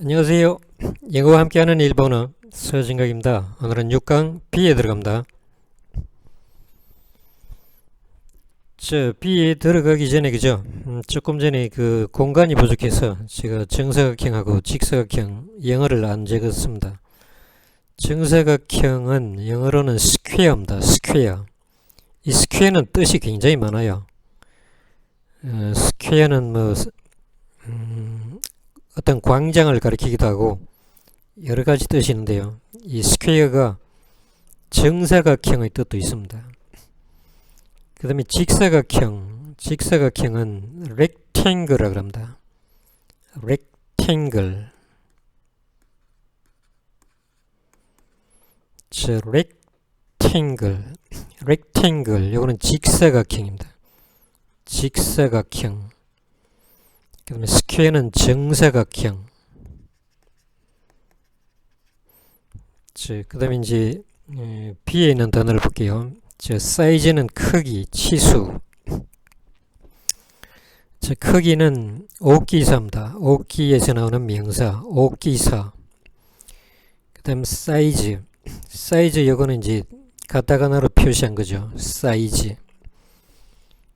안녕하세요. 영어와 함께하는 일본어 서진각입니다. 오늘은 6강 B에 들어갑니다. 저 B에 들어가기 전에 그죠? 음, 조금 전에 그 공간이 부족해서 제가 정사각형하고 직사각형 영어를 안 적었습니다. 정사각형은 영어로는 스퀘어입니다. 스퀘어. 이 스퀘어는 뜻이 굉장히 많아요. 어, 스퀘어는 뭐 음, 어떤 광장을 가리키기도 하고 여러 가지 뜻이 있는데요. 이 스퀘어가 정사각형의 뜻도 있습니다. 그 다음에 직사각형, 직사각형은 rectangle라고 합니다. rectangle. 저 rectangle, rectangle, 요거는 직사각형입니다. 직사각형. 그 다음에 스퀘어는 정사각형. 그 다음에 이제 에, B에 있는 단어를 볼게요. 저 사이즈는 크기, 치수. 저 크기는 옥기사입니다. 옥기에서 나오는 명사, 옥기사. 그 다음 사이즈. 사이즈 요거는 이제 가타가나로 표시한 거죠. 사이즈.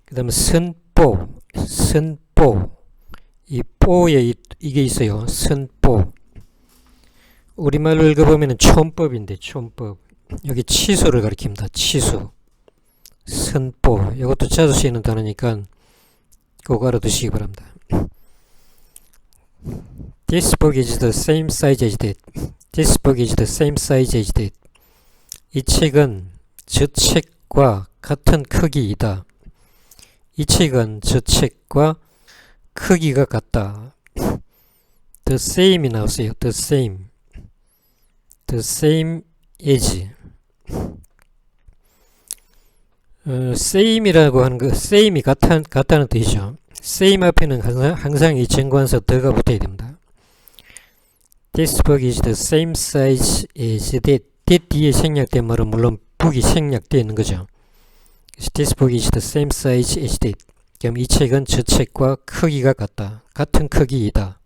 그 다음 선보, 선보. 이 뽀에 이, 이게 있어요. 선보. 우리말로 읽어보면 촌법인데 촌법. 여기 치수를 가리킵니다. 치수. 선보. 이것도 자주 쓰이는 단어니까 꼭 알아두시기 바랍니다. This book is the same size as that. This book is the same size as that. 이 책은 저 책과 같은 크기이다. 이 책은 저 책과 크기가 같다. The same이 나왔어요. The same. The same as. 어, same이라고 하는 거, same이 같아, 같다는 뜻이죠. same 앞에는 항상, 항상 이 정관사 더가 붙어야 됩니다. This book is the same size as that. that 뒤에 생략된 말은 물론 book이 생략되어 있는 거죠. This book is the same size as that. 그럼 이 책은 저 책과 크기가 같다. 같은 크기이다.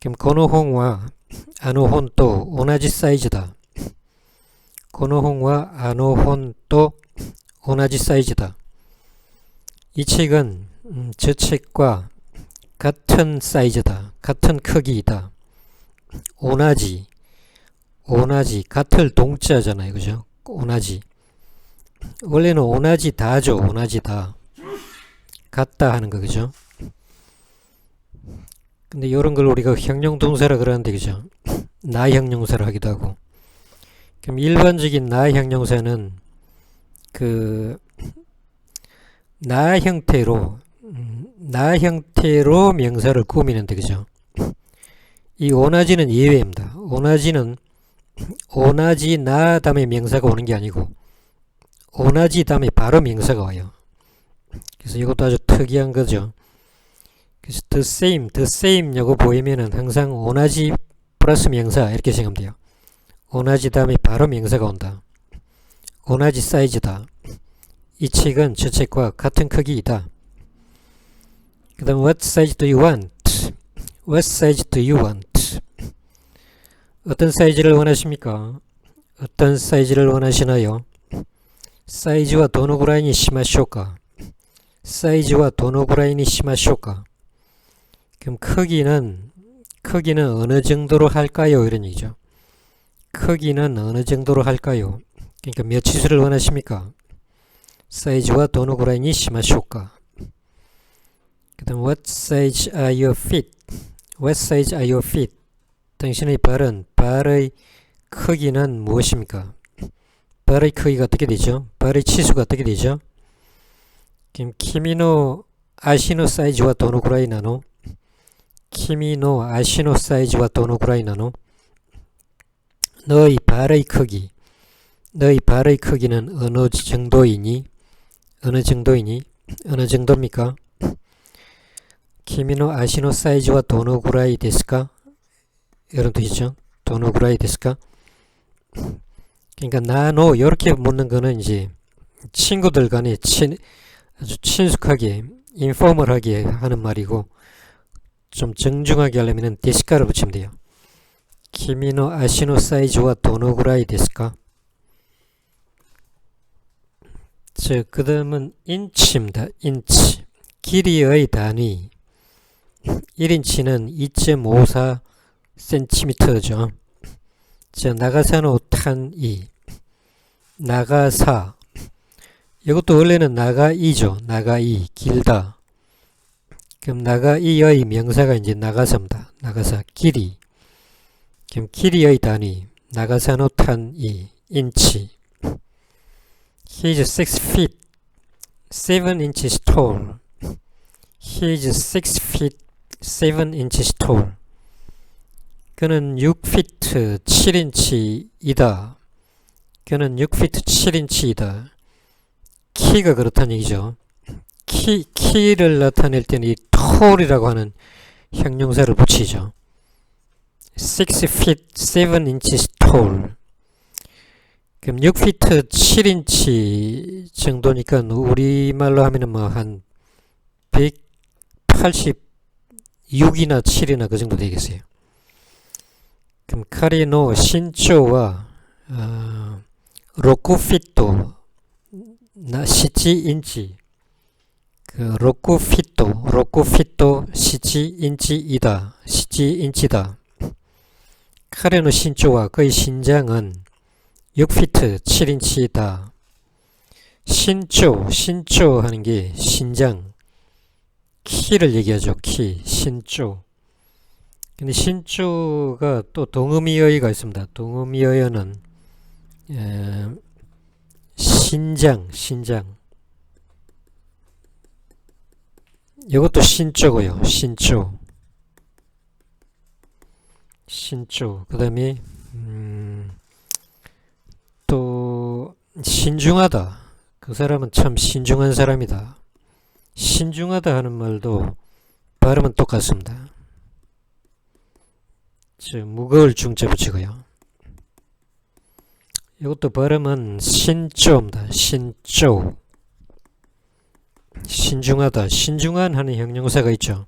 그럼 고노홍과 아노혼도 오나지 사이즈다. 고노홍과 아노혼도 오나지 사이즈다. 이 책은 음, 저 책과 같은 사이즈다. 같은 크기이다. 오나지 오나지 같을 동자잖아요. 그죠? 오나지 원래는 오나지 다죠. 오나지 다. 같다 하는 거 그죠? 근데 이런 걸 우리가 형용동사라 그러는데 그죠? 나 형용사를 하기도 하고 그럼 일반적인 나 형용사는 그 나 형태로 음, 나 형태로 명사를 꾸미는데 그죠? 이 오나지는 예외입니다. 오나지는 오나지 나 다음에 명사가 오는 게 아니고 오나지 다음에 바로 명사가 와요. 그래서 이것도 아주 특이한 거죠. 그래서 the same, the same 요거 보이면은 항상 오나지 플러스 명사 이렇게 생각하면 돼요. 오나지 다음에 바로 명사가 온다. 오나지 사이즈다. 이 책은 저 책과 같은 크기이다. 그 다음 what size do you want? What size do you want? 어떤 사이즈를 원하십니까? 어떤 사이즈를 원하시나요? 사이즈와 도노구라인이 심하쇼까? 사이즈와 도노구라인이 심하쇼까? 그럼 크기는 크기는 어느 정도로 할까요? 이런 얘기죠. 크기는 어느 정도로 할까요? 그러니까 몇 치수를 원하십니까? 사이즈와 도노구라인이 심하쇼까? 그 다음 what size are your feet? What size are your feet? 당신의 발은 발의 크기는 무엇입니까? 발의 크기가 어떻게 되죠? 발의 치수가 어떻게 되죠? 그럼 키미노 아시노 사이즈와 도노 구라이 나노 키미노 아시노 사이즈와 도노 구라이 나노 너의 발의 크기 너의 발의 크기는 어느 정도이니? 어느 정도이니? 어느 정도입니까? 키미노 아시노 사이즈와 도노 구라이 데스까? 이런 뜻이죠. 도노 구라이 데스까? 그러니까 나노 이렇게 묻는 거는 이제 친구들 간에 친, 아주 친숙하게 인포멀하게 하는 말이고 좀 정중하게 하려면 데시카를 붙이면 돼요. 키미노 아시노 사이즈와 도노구라이 데스까? 저, 그 다음은 인치입니다. 인치. 길이의 단위. 1인치는 2.54cm죠. 저, 나가사노 탄이. 나가사. 이것도 원래는 나가이죠. 나가이. 길다. 그럼 나가이의 명사가 이제 나가사입니다. 나가사. 길이. 그럼 길이의 단위. 나가사노 탄이. 인치. He is six feet seven inches tall. He is six feet seven inches tall. 그는 6피트 7인치이다. 그는 6피트 7인치이다. 키가 그렇다는 얘기죠. 키, 키를 나타낼 때는 이 tall이라고 하는 형용사를 붙이죠. 6 feet 7 inches tall. 그럼 6피트 7인치 정도니까 우리말로 하면은 뭐 한 186이나 7이나 그 정도 되겠어요. 그럼 카리노 신초와 어, 로쿠피토 나 시치 인치 그 로쿠피토 로쿠피토 시치 인치이다 시치 인치다 카레노 신초와 그의 신장은 6피트 7인치다. 신조, 신조 하는 게 신장, 키를 얘기하죠. 키, 신조. 근데 신조가 또 동음이어가 있습니다. 동음이어는 에, 신장, 신장. 이것도 신조고요. 신조. 신조. 그 다음에 음, 또 신중하다. 그 사람은 참 신중한 사람이다. 신중하다 하는 말도 발음은 똑같습니다. 저 무거울 중자 붙이고요. 이것도 발음은 신조입니다. 신조. 신중하다. 신중한 하는 형용사가 있죠.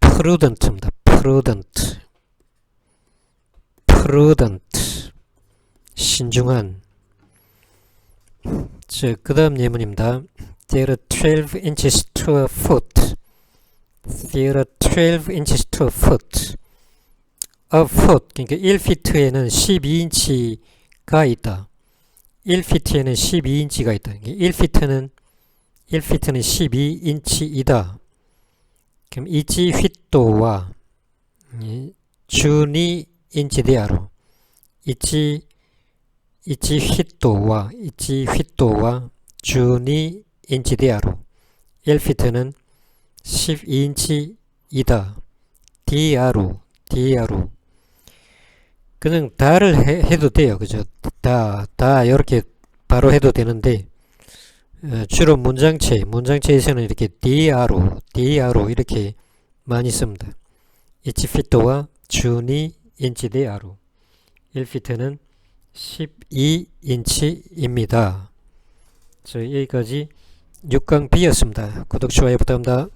prudent입니다. prudent. prudent. 신중한 자, 그 다음 예문입니다. There are 12 inches to a foot. There are 12 inches to a foot. A foot, 그러니까 1피트에는 12인치 가 있다. 1피트에는 12인치가 있다. 1피트는 1피트는 12인치이다. 그럼 이치 휘또와 주니 인치디아로 이치 이치 휘또와 이치 휘또와 주니 인치디아로 1피트는 12인치이다. 디아로 디아로 그냥 다를 해, 해도 돼요. 그죠? 다, 다 이렇게 바로 해도 되는데 어, 주로 문장체, 문장체에서는 이렇게 DR로, DR로 이렇게 많이 씁니다. 1피트와12 인치 대하로. 1피트는 12인치입니다. 저 여기까지 6강 B였습니다. 구독, 좋아요 부탁합니다.